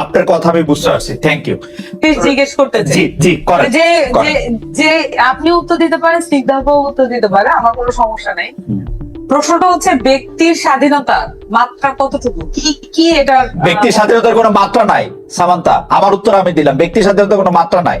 আপনার কথা আমি বুঝতে পারছি। থ্যাংক ইউ জিজ্ঞেস করতে জি জি করেন যে যে যে আপনি উত্তর দিতে পারেন সিদ্ধান্ত উত্তর দিতে পারে আমার কোনো সমস্যা নেই। প্রশ্নটা হচ্ছে ব্যক্তির স্বাধীনতা মাত্রা কতটুকু? কি কি এটা ব্যক্তির স্বাধীনতার কোনো মাত্রা নাই। সামান্তা আমার উত্তর আমি দিলাম। ব্যক্তির স্বাধীনতার কোনো মাত্রা নাই।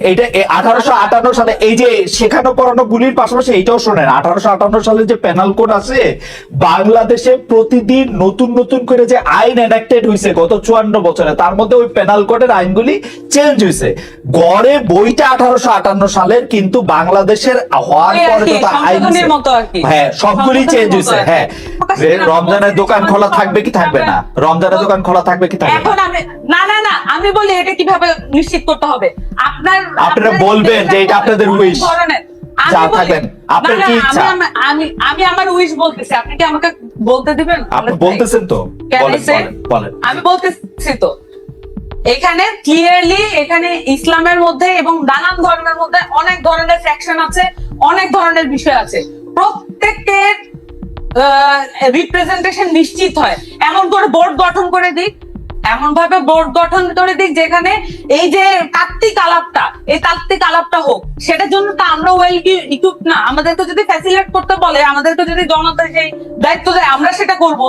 এইটা আঠারোশো আটান্ন সালে এই যে শেখানো পড়ানো গুলির পাশাপাশি এইটাও শোনেন আঠারোশো আটান্ন সালে যে পেনাল কোড আছে বাংলাদেশে প্রতিদিন নতুন নতুন করে যে আইন এনাক্টেড হয়েছে গত চুয়ান্ন বছরে তার মধ্যে ওই পেনাল কোডের আইনগুলি চেঞ্জ হয়েছে গড়ে বইটা আঠারোশো আটান্ন সালের কিন্তু বাংলাদেশের হওয়ার পরে তো আইন। হ্যাঁ সবগুলি চেঞ্জ হয়েছে হ্যাঁ। যে রমজানের দোকান খোলা থাকবে কি থাকবে না? রমজানের দোকান খোলা থাকবে কি থাকবে না না না আমি বলি এটা কীভাবে নিশ্চিত করতে হবে। আপনার আপনারা বলবেন যে এটা আপনাদের wish। যা বলি- আপনার না, না, কি ইচ্ছা? আমি আমি- আমি আমি আমার উইশ বলতেছি। আপনি কি আমাকে বলতে দিবেন? আপনি বলতেছেন তো। বলেন say? বলেন, বলেন। আমি বলতেছি তো। এখানে ক্লিয়ারলি এখানে ইসলামের মধ্যে এবং নানান ধর্মের মধ্যে অনেক ধরনের ফ্যাকশন আছে অনেক ধরনের বিষয় আছে। প্রত্যেকের রিপ্রেজেন্টেশন নিশ্চিত হয়। এমন করে বোর্ড গঠন করে দিক এমন ভাবে বোর্ড গঠন করে দিক যেখানে এই যে তাত্ত্বিক আলাপটা, এই তাত্ত্বিক আলাপটা হোক, সেটার জন্য তো আমরা ওয়েল ইকুইপ না। আমাদেরকে যদি ফ্যাসিলেট করতে বলে, আমাদেরকে যদি জনতা সেই দায়িত্ব দেয়, আমরা সেটা করব।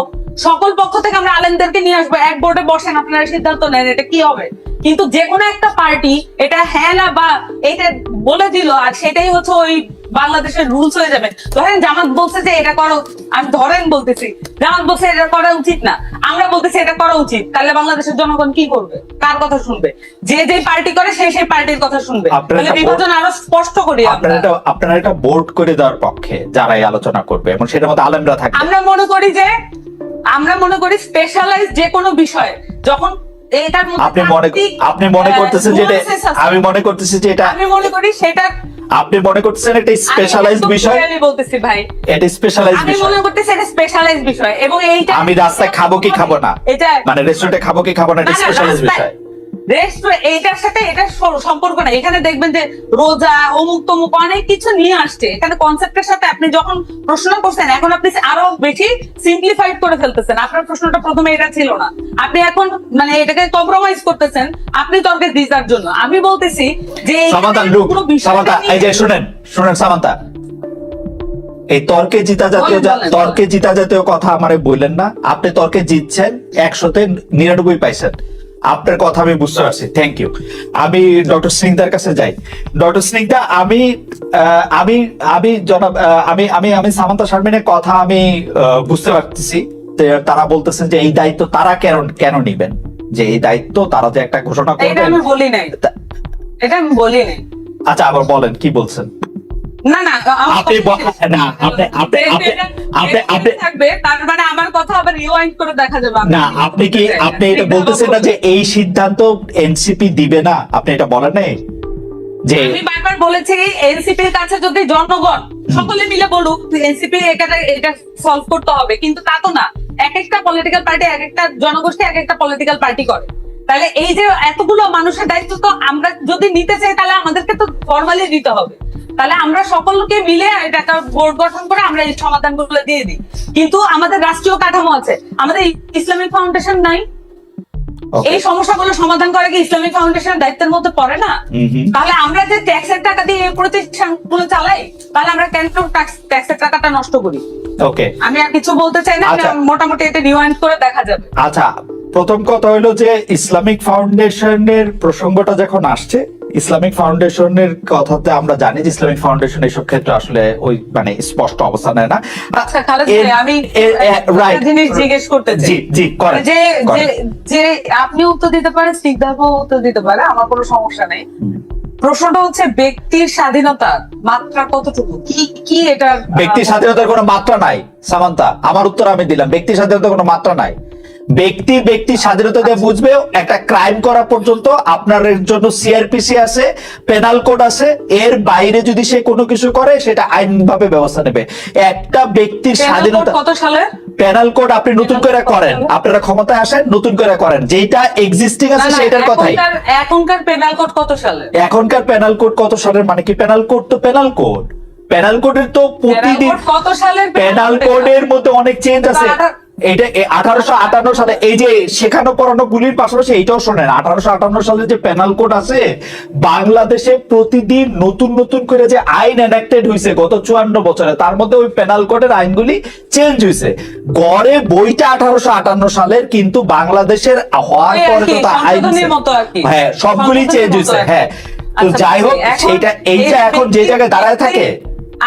সকল পক্ষ থেকে আমরা আলেমদেরকে নিয়ে আসব। এক বোর্ডে বসেন, আপনারা সিদ্ধান্ত নেন এটা কি হবে। কিন্তু যে কোনো একটা পার্টি এটা হ্যাঁ না বা এটা বলে দিল, আর সেটাই হচ্ছে ওই বাংলাদেশের রুলস হয়ে যাবে। ধরেন জামাত বলছে যে এটা করো আমি ধরেন বলতেছি জামাত বলছে এটা করা উচিত না। আমরা বলতেছি এটা করা উচিত। তাহলে বাংলাদেশের জনগণ কি করবে? কার কথা শুনবে? যে যে পার্টি করে সেই সেই পার্টির কথা শুনবে। তাহলে বিভাজন আরও স্পষ্ট করি আপনারা এটা আপনারা এটা বোর্ড করে দেওয়ার পক্ষে যারা এই আলোচনা করবে এবং সেটার মধ্যে আলেমরা থাকবে। আমরা মনে করি যে আমরা মনে করি স্পেশালাইজ যে কোনো বিষয় যখন এটার মধ্যে আপনি মনে আপনি মনে করতেছেন যে। আমি মনে করতেছি যে এটা আমি মনে করি সেটা আপনি মনে করছেন এটা স্পেশালাইজড বিষয়? আমি বলতেছি ভাই। এটা স্পেশালাইজড বিষয় আমি মনে করতেছি এটা স্পেশালাইজড বিষয় এবং এইটা আমি রাস্তায় খাব কি খাব না? এটা মানে রেস্টুরেন্টে খাব কি খাব না এটা স্পেশালাইজড বিষয়। এইটার সাথে এটা সম্পর্ক না এখানে দেখবেন যে রোজা অমুক তমুক অনেক কিছু নিয়ে আসছে। এখানে কনসেপ্টের সাথে আপনি যখন প্রশ্ন করছেন এখন আপনি আরও বেশি সিম্পলিফাইড করে ফেলতেছেন। আপনার প্রশ্নটা প্রথমে এটা ছিল না। আপনি এখন মানে এটাকে কম্প্রোমাইজ করতেছেন আপনি তর্কে দিতার জন্য। আমি বলতেছি যে এই যে শুনেন শুনেন সামান্তা। এই তর্কে জিতা জাতীয় তর্কে জিতা জাতীয় কথা আমারে বললেন না। আপনি তর্কে জিতছেন একশোতে নিরানব্বই পাইছেন আপনার কথা আমি বুঝতে পারছি। থ্যাংক ইউ আমি ডক্টর সিংদার কাছে যাই। ডক্টর সিংদা আমি আমি আমি জনাব আমি আমি আমি সামান্তা শারমিনের কথা আমি বুঝতে পারতেছি তারা বলতেছেন যে এই দায়িত্ব তারা কেন কেন নিবেন? যে এই দায়িত্ব তারা যে একটা ঘোষণা করবেন। এটা আমি বলি নাই। এটা আমি বলি নাই। আচ্ছা আবার বলেন কি বলছেন? না না আপনি না, আপনি- আপনি- আপনি- আপনি- থাকবে? তার মানে আমার কথা আবার রিওয়াইন্ড করে দেখা যাবে না আপনি কি। আপনি এটা বলতেছেন না যে এই সিদ্ধান্ত এনসিপি দিবে না? আপনি এটা বলেন নাই? যে আমি বারবার বলেছি এনসিপির কাছে যদি জনগণ সকলে মিলে বলুক এনসিপি এটা এটা সলভ করতে হবে কিন্তু তা তো না। এক একটা পলিটিক্যাল পার্টি এক একটা জনগোষ্ঠী এক একটা পলিটিক্যাল পার্টি করে। তাহলে এই যে এতগুলো মানুষের দায়িত্ব তো আমরা যদি নিতে চাই তাহলে আমাদেরকে তো ফর্মালি দিতে হবে। তাহলে আমরা সকলকে মিলে এটা একটা বোর্ড গঠন করে আমরা এই সমাধানগুলো দিয়ে দিই। কিন্তু আমাদের রাষ্ট্রীয় কাঠামো আছে। আমাদের ইসলামিক ফাউন্ডেশন নাই. এই সমস্যাগুলো সমাধান করা কি ইসলামিক ফাউন্ডেশনের দায়িত্বের মধ্যে পড়ে না। তাহলে আমরা যে ট্যাক্সের টাকা দিয়ে এই প্রতিষ্ঠানগুলো চালাই তাহলে আমরা কেন ট্যাক্সের টাকাটা নষ্ট করি? ওকে আমি আর কিছু বলতে চাই না আচ্ছা। মোটামুটি এটা রিওয়াইন্ড করে দেখা যাবে। আচ্ছা প্রথম কথা হলো যে ইসলামিক ফাউন্ডেশনের প্রসঙ্গটা যখন আসছে ইসলামিক ফাউন্ডেশনের কথাতে আমরা জানি যে ইসলামিক ফাউন্ডেশন এসব ক্ষেত্রে আসলে ওই মানে স্পষ্ট অবস্থান নেয় না। আচ্ছা আমি. জিনিস জিজ্ঞেস করতে জি জি যে যে আপনি উত্তর দিতে পারেন উত্তর দিতে পারে আমার কোনো সমস্যা নেই। প্রশ্নটা হচ্ছে ব্যক্তির স্বাধীনতা মাত্রা কতটুকু? কি কি এটা ব্যক্তি স্বাধীনতার কোনো মাত্রা নাই? সামান্তা আমার উত্তর আমি দিলাম ব্যক্তি স্বাধীনতার কোনো মাত্রা নাই। ব্যক্তি ব্যক্তি স্বাধীনতা দিয়ে বুঝবে একটা ক্রাইম করা পর্যন্ত আপনার জন্য সিআরপিসি আছে পেনাল কোড আছে এর বাইরে যদি সে কোনো কিছু করে সেটা আইনভাবে ব্যবস্থা নেবে। একটা ব্যক্তির স্বাধীনতা কত সালে? পেনাল কোড আপনি নতুন করে করেন। আপনারা ক্ষমতায় আসেন নতুন করে করেন। যেটা এক্সিস্টিং আছে সেটার কথাই। এখনকার পেনাল কোড কত সালে? এখনকার পেনাল কোড কত সালের মানে কি? পেনাল কোড তো পেনাল কোড পেনাল কোডের তো প্রতিদিন কত সালের পেনাল কোডের মধ্যে অনেক চেঞ্জ আছে। এটা আঠারোশো আটান্ন সালে এই যে শেখানো পড়ানো গুলির পাশাপাশি এইটাও শোনেন আঠারোশো আটান্ন সালে যে পেনাল কোড আছে বাংলাদেশে প্রতিদিন নতুন নতুন করে যে আইন এনাক্টেড হয়েছে গত চুয়ান্ন বছরে তার মধ্যে ওই পেনাল কোডের আইনগুলি চেঞ্জ হয়েছে গড়ে বইটা আঠারোশো আটান্ন সালের কিন্তু বাংলাদেশের হওয়ার পরে তো আইন। হ্যাঁ সবগুলি চেঞ্জ হয়েছে হ্যাঁ। তো আচ্ছা, যাই হোক সেইটা এইটা এখন যে জায়গায় দাঁড়ায় থাকে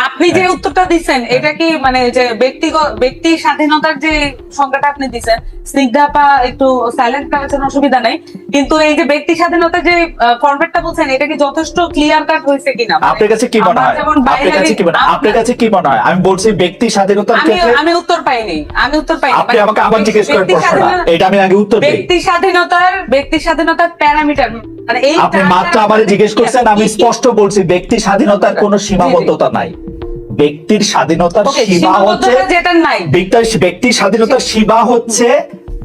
আপনি যে উত্তরটা দিচ্ছেন এটা কি মানে যে ব্যক্তিগত ব্যক্তি স্বাধীনতার যে সংখ্যাটা আপনি দিচ্ছেন স্নিগ্ধা স্নিগ্ধাপা একটু সাইলেন্ট জন্য অসুবিধা নেই কিন্তু এই যে ব্যক্তি স্বাধীনতা যে ফরম্যাটটা বলছেন এটা কি যথেষ্ট ক্লিয়ার কাট হয়েছে কিনা? মানে আপনার কাছে কি মনে হয়? আপনার কাছে কি মনে হয়? আপনার কাছে কি মনে হয়? আমি বলছি ব্যক্তি স্বাধীনতার আমি ক্ষেত্রে আমি উত্তর পাইনি। আমি উত্তর পাইনি। আপনি আমাকে আবার জিজ্ঞেস করেন প্রশ্নটা। এটা আমি আগে উত্তর দিই। ব্যক্তি স্বাধীনতার ব্যক্তি স্বাধীনতার প্যারামিটার মানে এই আপনি মাত্র আমারে জিজ্ঞেস করছেন আমি স্পষ্ট বলছি ব্যক্তি স্বাধীনতার কোনো সীমাবদ্ধতা নাই। ব্যক্তির স্বাধীনতার সীমা হচ্ছে সীমাবদ্ধতা যেটা নাই। ব্যক্তির ব্যক্তির স্বাধীনতার সীমা হচ্ছে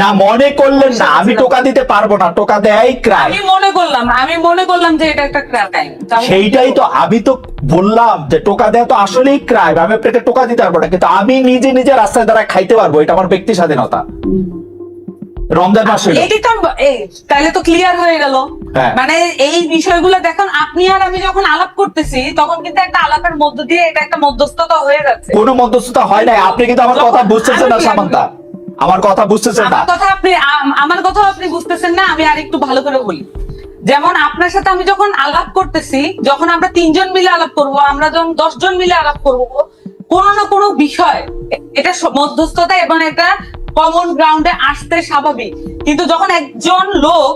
না মনে করলেন না আমি টোকা দিতে পারব না টোকা ক্রাইম আমি মনে করলাম আমি মনে করলাম যে এটা একটা ক্রাইম সেইটাই তো আমি তো বললাম যে টোকা তো আসলেই ক্রাইম আমি আপনাকে টোকা দিতে পারব না কিন্তু আমি নিজে নিজে রাস্তায় দ্বারা খাইতে পারব এটা আমার ব্যক্তি স্বাধীনতা। রমজান মাস এটি তো তাহলে তো ক্লিয়ার হয়ে গেল। হ্যাঁ। মানে এই বিষয়গুলো দেখুন আপনি আর আমি যখন আলাপ করতেছি তখন কিন্তু একটা আলাপের মধ্য দিয়ে এটা একটা মধ্যস্থতা হয়ে যাচ্ছে। কোনো মধ্যস্থতা হয় নাই আপনি কিন্তু আমার কথা বুঝতেছেন না সামান্তা। আমার কথা বুঝতেছেন না। কথা আপনি আমার কথা আপনি বুঝতেছেন না, আমি আর একটু ভালো করে বলি। যেমন আপনার সাথে আমি যখন আলাপ করতেছি, যখন আমরা তিনজন মিলে আলাপ করব, আমরা যখন দশজন মিলে আলাপ করব, কোনো না কোনো বিষয়, এটা মধ্যস্থতা এবং এটা কমন গ্রাউন্ডে আসতে স্বাভাবিক। কিন্তু যখন একজন লোক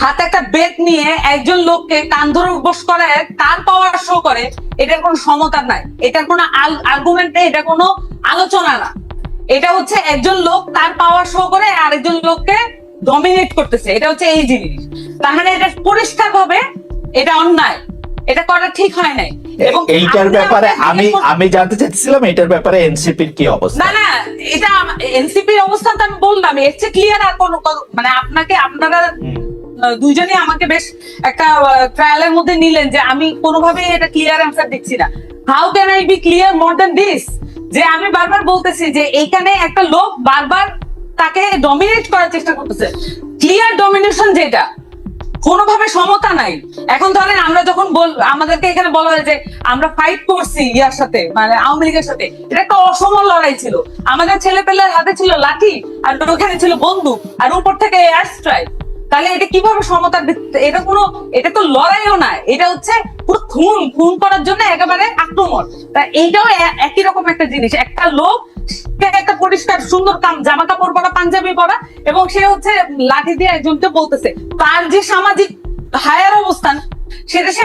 হাতে একটা বেত নিয়ে একজন লোককে কান ধরে উপোস করে, তার পাওয়ার শো করে, এটার কোনো সমতা নাই। এটার কোনো আর্গুমেন্ট নেই এটা কোনো আলোচনা না। এটা হচ্ছে একজন লোক তার পাওয়ার শো করে আরেকজন লোককে ডমিনেট করতেছে। এটা হচ্ছে এই জিনিস। তার মানে এটা পরিষ্কার ভাবে এটা অন্যায়। এটা করা ঠিক হয় নাই। এবং এইটার ব্যাপারে আমি আমি জানতে চাচ্ছিলাম এটার ব্যাপারে এনসিপির কি অবস্থা। না না এটা এনসিপির অবস্থান তো আমি বললাম এর চেয়ে ক্লিয়ার আর কোনো মানে আপনাকে আপনারা। দুইজনই আমাকে বেশ একটা ট্রায়ালের মধ্যে নিলেন যে আমি কোনোভাবেই এটা ক্লিয়ার অ্যান্সার দিচ্ছি না। How can I be clear more than this যে আমি বারবার বলতেছি যে এইখানে একটা লোক বারবার তাকে ডমিনেট করার চেষ্টা করতেছে। ক্লিয়ার ডমিনেশন যেটা, কোনোভাবে সমতা নাই। এখন ধরেন আমরা যখন বল, আমাদেরকে এখানে বলা হয় যে আমরা ফাইট করছি ইয়ার সাথে মানে আওয়ামী লীগের সাথে, এটা একটা অসম লড়াই ছিল। আমাদের ছেলে পেলের হাতে ছিল লাঠি, আর ওখানে ছিল বন্দুক, আর উপর থেকে এয়ার স্ট্রাইক তাহলে এটা কীভাবে সমতার এটা কোনো, এটা তো লড়াইও না, এটা হচ্ছে পুরো খুন খুন করার জন্য একেবারে আক্রমণ। তা এইটাও একই রকম একটা জিনিস, একটা লোক একটা পরিষ্কার, সুন্দর কাম জামা কাপড় পরা, পাঞ্জাবি পরা, এবং সে হচ্ছে লাঠি দিয়ে একজনকে বলতেছে। তার যে সামাজিক হায়ার অবস্থান, সেটা সে